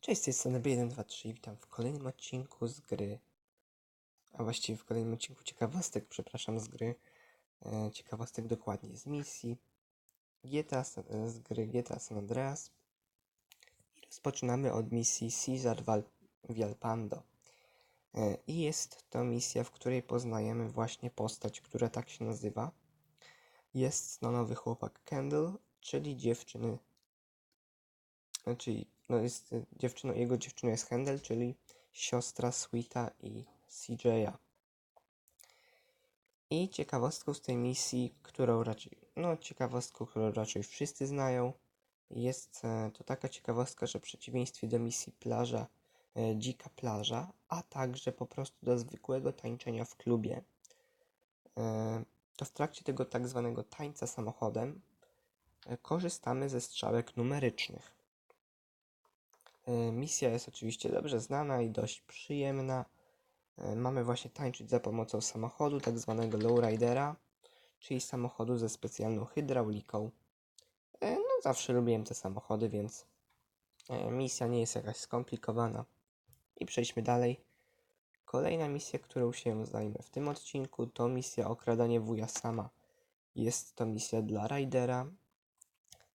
Cześć, z tej strony B123, witam w kolejnym odcinku z gry, a właściwie w kolejnym odcinku ciekawostek, przepraszam, z gry, e, ciekawostek dokładnie, z misji GTA, e, z gry GTA San Andreas i rozpoczynamy od misji Caesar Val Vialpando. E, I jest to misja, w której poznajemy właśnie postać, która tak się nazywa. Jest to nowy chłopak Kendall, czyli dziewczyny czyli no jest y, dziewczyną, jego dziewczyną jest Handel, czyli siostra Sweeta i CJ'a. I ciekawostką z tej misji, którą raczej, no ciekawostką, którą raczej wszyscy znają, jest e, to taka ciekawostka, że w przeciwieństwie do misji plaża, e, dzika plaża, a także po prostu do zwykłego tańczenia w klubie, e, to w trakcie tego tak zwanego tańca samochodem e, korzystamy ze strzałek numerycznych. E, Misja jest oczywiście dobrze znana i dość przyjemna. E, Mamy właśnie tańczyć za pomocą samochodu, tak zwanego lowridera, czyli samochodu ze specjalną hydrauliką. E, No, zawsze lubiłem te samochody, więc misja nie jest jakaś skomplikowana. I przejdźmy dalej. Kolejna misja, którą się zajmę w tym odcinku, to misja okradanie wuja sama. Jest to misja dla Ridera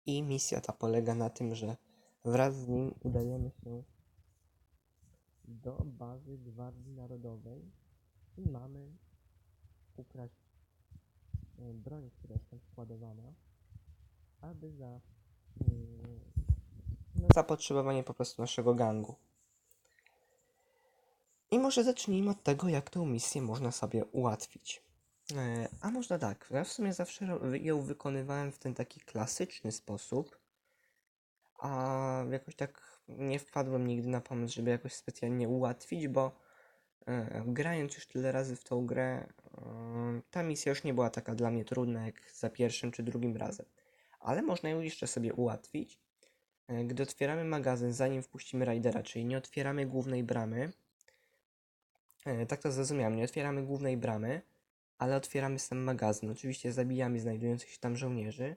i misja ta polega na tym, że wraz z nim udajemy się do bazy Gwardii Narodowej i mamy ukraść e, broń, która jest tam składowana, aby za mm, no, zapotrzebowanie po prostu naszego gangu. I może zacznijmy od tego, jak tę misję można sobie ułatwić. E, A można tak, ja w sumie zawsze ją wykonywałem w ten taki klasyczny sposób, a jakoś tak nie wpadłem nigdy na pomysł, żeby jakoś specjalnie ułatwić, bo e, grając już tyle razy w tą grę, e, ta misja już nie była taka dla mnie trudna jak za pierwszym czy drugim razem. Ale można ją jeszcze sobie ułatwić, e, gdy otwieramy magazyn, zanim wpuścimy Raidera, czyli nie otwieramy głównej bramy. Tak to zrozumiałem, nie otwieramy głównej bramy, ale otwieramy sam magazyn. Oczywiście zabijamy znajdujących się tam żołnierzy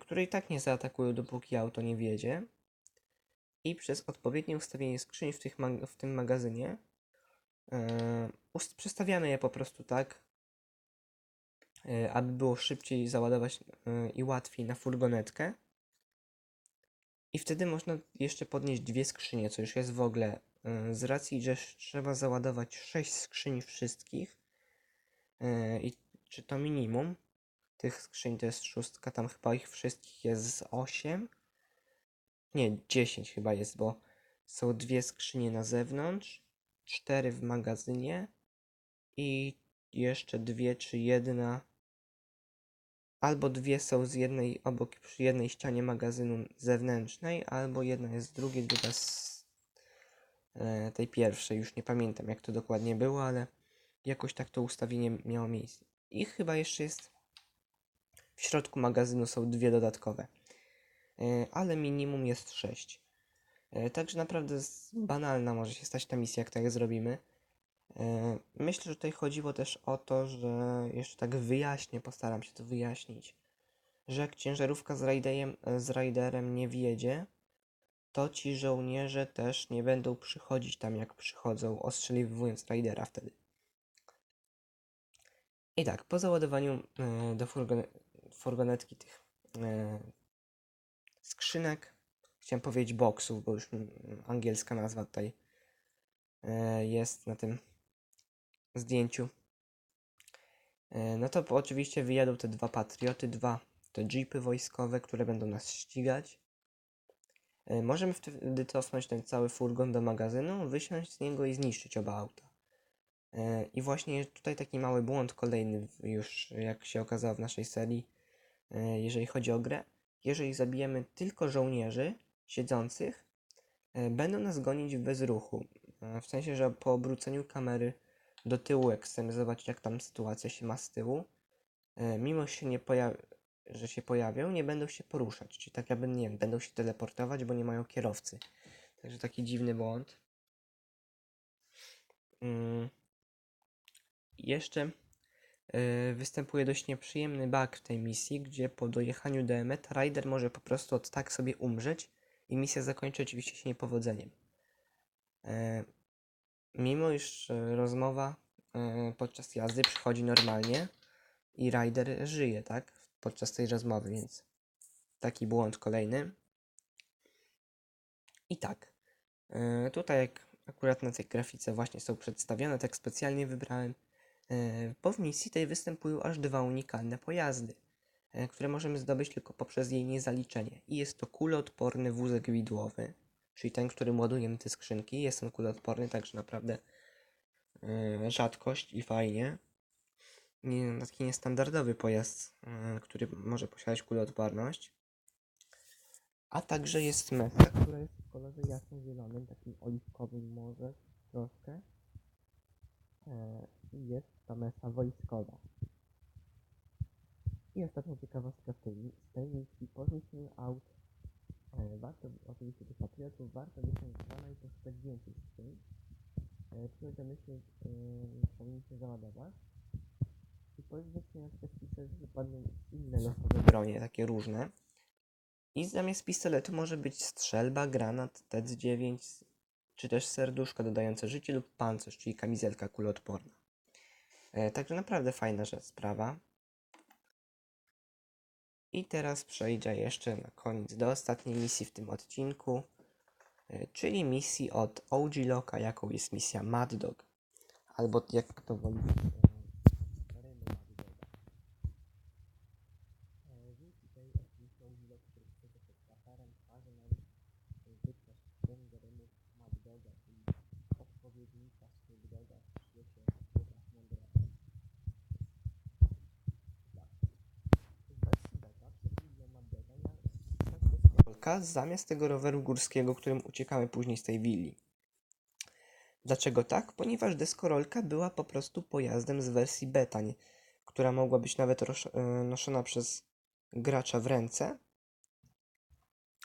które i tak nie zaatakują, dopóki auto nie wjedzie. I przez odpowiednie ustawienie skrzyń w, tych mag- w tym magazynie e, ust- przestawiamy je po prostu tak, e, aby było szybciej załadować e, i łatwiej na furgonetkę. I wtedy można jeszcze podnieść dwie skrzynie, co już jest w ogóle e, z racji, że trzeba załadować sześć skrzyń wszystkich e, i czy to minimum, tych skrzyń to jest szóstka, tam chyba ich wszystkich jest z 8. Nie, 10 chyba jest, bo są dwie skrzynie na zewnątrz, cztery w magazynie i jeszcze dwie czy jedna. Albo dwie są z jednej obok przy jednej ścianie magazynu zewnętrznej, albo jedna jest z drugiej, druga z e, tej pierwszej. Już nie pamiętam jak to dokładnie było, ale jakoś tak to ustawienie miało miejsce. I chyba jeszcze jest w środku magazynu są dwie dodatkowe, E, ale minimum jest sześć. E, Także naprawdę banalna może się stać ta misja, jak tak zrobimy. E, Myślę, że tutaj chodziło też o to, że jeszcze tak wyjaśnię, postaram się to wyjaśnić, że jak ciężarówka z, rajdejem, z rajderem nie wjedzie, to ci żołnierze też nie będą przychodzić tam, jak przychodzą, ostrzeliwując rajdera wtedy. I tak, po załadowaniu do furgone furgonetki tych e, skrzynek, chciałem powiedzieć boksów, bo już angielska nazwa tutaj e, jest na tym zdjęciu. E, no to oczywiście wyjadą te dwa patrioty, dwa te jeepy wojskowe, które będą nas ścigać. E, Możemy wtedy cofnąć ten cały furgon do magazynu, wysiąść z niego i zniszczyć oba auta. E, I właśnie tutaj taki mały błąd kolejny, już jak się okazało w naszej serii, jeżeli chodzi o grę. Jeżeli zabijemy tylko żołnierzy siedzących, e, będą nas gonić w bezruchu. E, W sensie, że po obróceniu kamery do tyłu, jak chcemy zobaczyć, jak tam sytuacja się ma z tyłu, e, mimo się, nie pojawi- że się pojawią, nie będą się poruszać. Czyli tak jakby, nie wiem, będą się teleportować, bo nie mają kierowcy. Także taki dziwny błąd. Mm. Jeszcze występuje dość nieprzyjemny bug w tej misji, gdzie po dojechaniu do Emmet Rider może po prostu od tak sobie umrzeć i misja zakończy oczywiście się niepowodzeniem. E, mimo iż e, rozmowa podczas jazdy przychodzi normalnie i rider żyje, tak? Podczas tej rozmowy, więc taki błąd kolejny. I tak, tutaj jak akurat na tej grafice właśnie są przedstawione, tak specjalnie wybrałem, bo w misji tej występują aż dwa unikalne pojazdy, e, które możemy zdobyć tylko poprzez jej niezaliczenie. I jest to kuloodporny wózek widłowy, czyli ten, którym ładujemy te skrzynki. Jest on kuloodporny, także naprawdę e, rzadkość i fajnie. Nie, taki niestandardowy pojazd, e, który może posiadać kuloodporność. A także jest meta, która jest w kolorze jasno-zielonym, takim oliwkowym może troszkę. E, I jest to mesa wojskowa. I ostatnia ciekawostka w tej, z tej misji po zniszczeniu aut e, warto, oczywiście tych patriotów, warto wyciągnąć pana i poszukać więcej skrzyń. E, przy tej myśli e, załadować. I po ich wyciągnięciu na przykład pistoletu wypadną inne losowe bronie, takie różne. I zamiast pistoletu może być strzelba, granat, TEC-9, czy też serduszko dodające życie lub pancerz, czyli kamizelka kuloodporna. E, także naprawdę fajna rzecz, sprawa. I teraz przejdę jeszcze na koniec do ostatniej misji w tym odcinku, e, czyli misji od OG Loka, jaką jest misja Mad Dog, albo jak kto woli. zamiast tego roweru górskiego, którym uciekamy później z tej willi. Dlaczego tak? Ponieważ deskorolka była po prostu pojazdem z wersji beta, nie, która mogła być nawet e, noszona przez gracza w ręce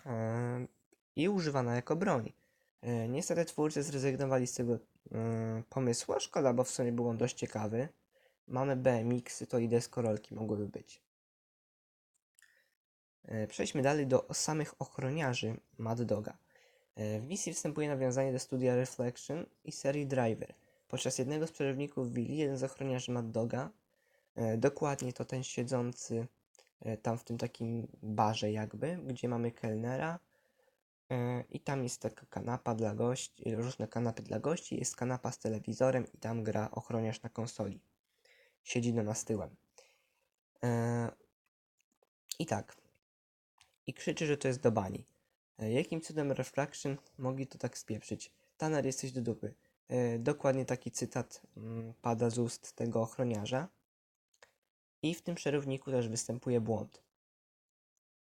e, i używana jako broń. E, Niestety twórcy zrezygnowali z tego pomysłu, szkoda, bo w sumie był on dość ciekawy. Mamy BMX, to i deskorolki mogłyby być. Przejdźmy dalej do samych ochroniarzy Mad Doga. E, W misji występuje nawiązanie do studia Reflection i serii Driver. Podczas jednego z przerywników willi jeden z ochroniarzy Mad Doga, e, dokładnie to ten siedzący e, tam w tym takim barze jakby, gdzie mamy kelnera i tam jest taka kanapa dla gości, różne kanapy dla gości, jest kanapa z telewizorem i tam gra ochroniarz na konsoli. Siedzi do nas tyłem. I tak. I krzyczy, że to jest do bani. E, Jakim cudem Reflection mogli to tak spieprzyć? Tanner, jesteś do dupy. E, Dokładnie taki cytat mm, pada z ust tego ochroniarza. I w tym przerywniku też występuje błąd.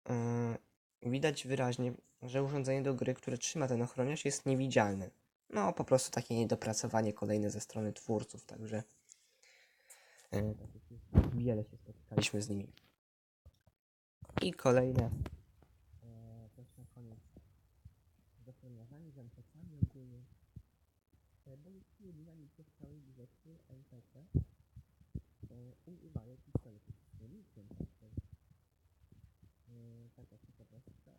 E, Widać wyraźnie, że urządzenie do gry, które trzyma ten ochroniarz, jest niewidzialne. No, po prostu takie niedopracowanie kolejne ze strony twórców, także wiele się spotykaliśmy z nimi. I kolejne e, też na koniec z ochroniarzami, z NPC-ami ogólnie. E, Bo jest jedynymi przez całej grzeczny NPC używają pistoletów z e, taka ciekawostka.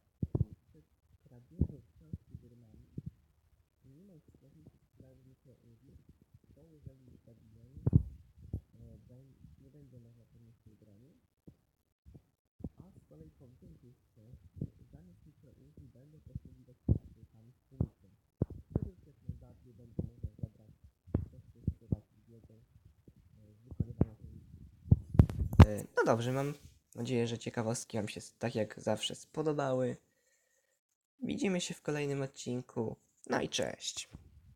Przed kradzieżą książki z rymami nie ma istotnych strażników to jeżeli zabijemy, e, nie będzie można podnieść tej broni. A z kolei po wzięciu zamiast mikroużni będą posługiwać się sztuczkami z tłumikiem. Wtedy już jak najbardziej będzie można zabrać coś, co jest prywatną wiedzą e, z wykonywania tej misji. E, No dobrze, mam nadzieję, że ciekawostki Wam się tak jak zawsze spodobały. Widzimy się w kolejnym odcinku. No i cześć.